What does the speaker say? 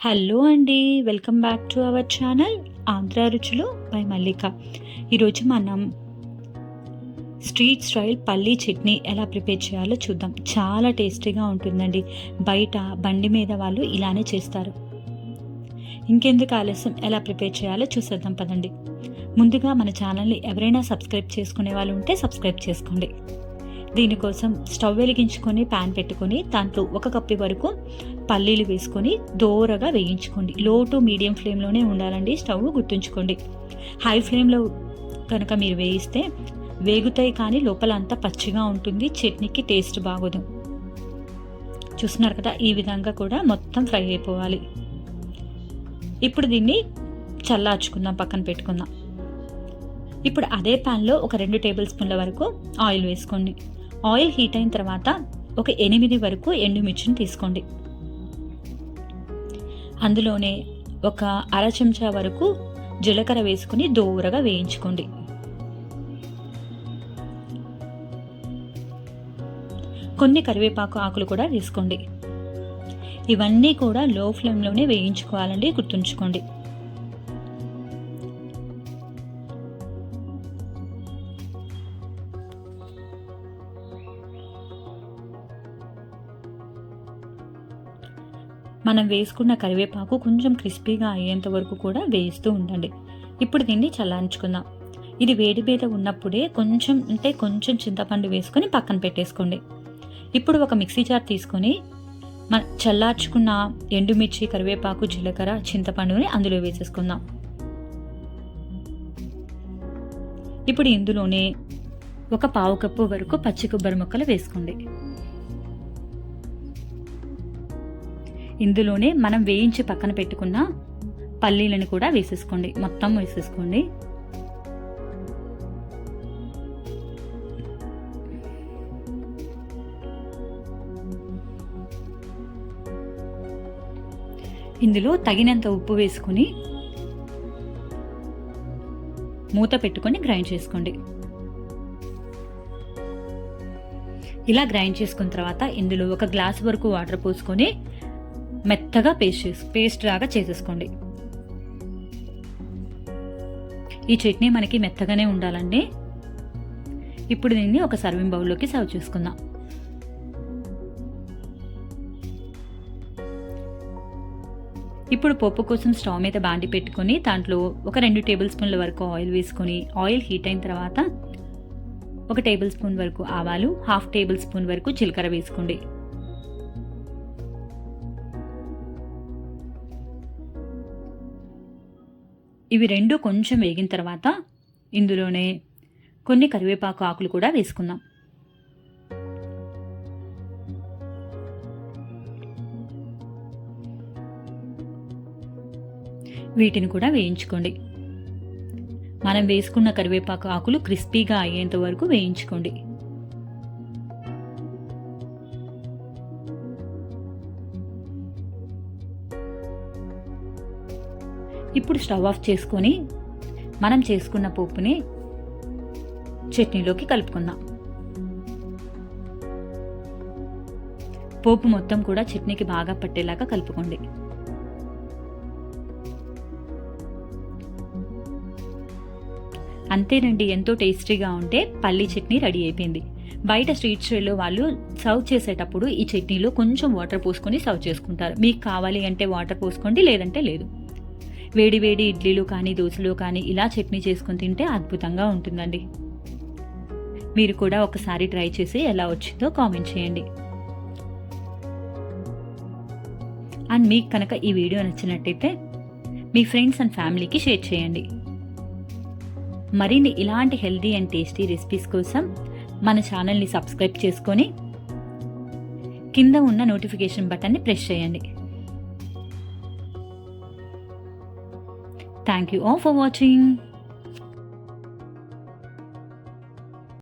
Hello అండి welcome back to our channel Andhra Ruchulu by Mallika. ఈరోజు మనం street style పల్లీ చట్నీ ఎలా ప్రిపేర్ చేయాలో చూద్దాం. చాలా టేస్టీగా ఉంటుందండి. బయట బండి మీద వాళ్ళు ఇలానే చేస్తారు. ఇంకెందుకు ఆలస్యం ఎలా ప్రిపేర్ చేయాలో చూసేద్దాం పదండి. ముందుగా మన ఛానల్ని ఎవరైనా సబ్స్క్రైబ్ చేసుకునే వాళ్ళు ఉంటే సబ్స్క్రైబ్ చేసుకోండి. దీనికోసం స్టవ్ వెలిగించుకొని ప్యాన్ పెట్టుకొని దాంట్లో ఒక కప్పి వరకు పల్లీలు వేసుకొని దోరగా వేయించుకోండి. లో టు మీడియం ఫ్లేమ్లోనే ఉండాలండి. స్టవ్ గుర్తుంచుకోండి. హై ఫ్లేమ్లో కనుక మీరు వేయిస్తే వేగుతాయి కానీ లోపల అంతా పచ్చిగా ఉంటుంది. చట్నీకి టేస్ట్ బాగోదు. చూస్తున్నారు కదా ఈ విధంగా కూడా మొత్తం ఫ్రై అయిపోవాలి. ఇప్పుడు దీన్ని చల్లార్చుకుందాం పక్కన పెట్టుకుందాం. ఇప్పుడు అదే ప్యాన్లో ఒక రెండు టేబుల్ స్పూన్ల వరకు ఆయిల్ వేసుకోండి. ఆయిల్ హీట్ అయిన తర్వాత ఒక ఎనిమిది వరకు ఎండుమిర్చిని తీసుకోండి. అందులోనే ఒక అర చెంచా వరకు జీలకర్ర వేసుకుని దూరగా వేయించుకోండి. కొన్ని కరివేపాకు ఆకులు కూడా తీసుకోండి. ఇవన్నీ కూడా లో ఫ్లేమ్లోనే వేయించుకోవాలండి గుర్తుంచుకోండి. మనం వేసుకున్న కరివేపాకు కొంచెం క్రిస్పీగా అయ్యేంత వరకు కూడా వేస్తూ ఉండండి. ఇప్పుడు దీన్ని చల్లారించుకుందాం. ఇది వేడి మీద ఉన్నప్పుడే కొంచెం అంటే కొంచెం చింతపండు వేసుకొని పక్కన పెట్టేసుకోండి. ఇప్పుడు ఒక మిక్సీ జార్ తీసుకొని మన చల్లార్చుకున్న ఎండుమిర్చి కరివేపాకు జీలకర్ర చింతపండుని అందులో వేసేసుకుందాం. ఇప్పుడు ఇందులోనే ఒక పావు కప్పు వరకు పచ్చి కొబ్బరి ముక్కలు వేసుకోండి. ఇందులోనే మనం వేయించి పక్కన పెట్టుకున్న పల్లీలను కూడా వేసేసుకోండి. మొత్తం వేసేసుకోండి. ఇందులో తగినంత ఉప్పు వేసుకుని మూత పెట్టుకొని గ్రైండ్ చేసుకోండి. ఇలా గ్రైండ్ చేసుకున్న తర్వాత ఇందులో ఒక గ్లాస్ వరకు వాటర్ పోసుకొని మెత్తగా పేస్ట్ పేస్ట్ లాగా చేసేసుకోండి. ఈ చట్నీ మనకి మెత్తగానే ఉండాలండి. ఇప్పుడు దీన్ని ఒక సర్వింగ్ బౌల్లోకి సర్వ్ చేసుకుందాం. ఇప్పుడు పప్పు కోసం స్టవ్ మీద బాండి పెట్టుకొని దాంట్లో ఒక రెండు టేబుల్ స్పూన్ల వరకు ఆయిల్ వేసుకొని ఆయిల్ హీట్ అయిన తర్వాత ఒక టేబుల్ స్పూన్ వరకు ఆవాలు హాఫ్ టేబుల్ స్పూన్ వరకు జీలకర్ర వేసుకోండి. ఇవి రెండు కొంచెం వేగిన తర్వాత ఇందులోనే కొన్ని కరివేపాకు ఆకులు కూడా వేసుకుందాం. వీటిని కూడా వేయించుకోండి. మనం వేసుకున్న కరివేపాకు ఆకులు క్రిస్పీగా అయ్యేంత వరకు వేయించుకోండి. ఇప్పుడు స్టవ్ ఆఫ్ చేసుకొని మనం చేసుకున్న పోపుని చట్నీలోకి కలుపుకుందాం. పోపు మొత్తం కూడా చట్నీకి బాగా పట్టేలాగా కలుపుకోండి. అంతేనండి ఎంతో టేస్టీగా ఉంటే పల్లీ చట్నీ రెడీ అయిపోయింది. బయట స్ట్రీట్ స్టైల్లో వాళ్ళు సర్వ్ చేసేటప్పుడు ఈ చట్నీలో కొంచెం వాటర్ పోసుకొని సర్వ్ చేసుకుంటారు. మీకు కావాలి అంటే వాటర్ పోసుకోండి లేదంటే లేదు. వేడి వేడి ఇడ్లీలు కానీ దోశలు కానీ ఇలా చట్నీ చేసుకుని తింటే అద్భుతంగా ఉంటుందండి. మీరు కూడా ఒకసారి ట్రై చేసి ఎలా వచ్చిందో కామెంట్ చేయండి. అండ్ మీకు కనుక ఈ వీడియో నచ్చినట్టయితే మీ ఫ్రెండ్స్ అండ్ ఫ్యామిలీకి షేర్ చేయండి. మరిన్ని ఇలాంటి హెల్దీ అండ్ టేస్టీ రెసిపీస్ కోసం మన ఛానల్ని సబ్స్క్రైబ్ చేసుకొని కింద ఉన్న నోటిఫికేషన్ బటన్ని ప్రెస్ చేయండి. Thank you all for watching.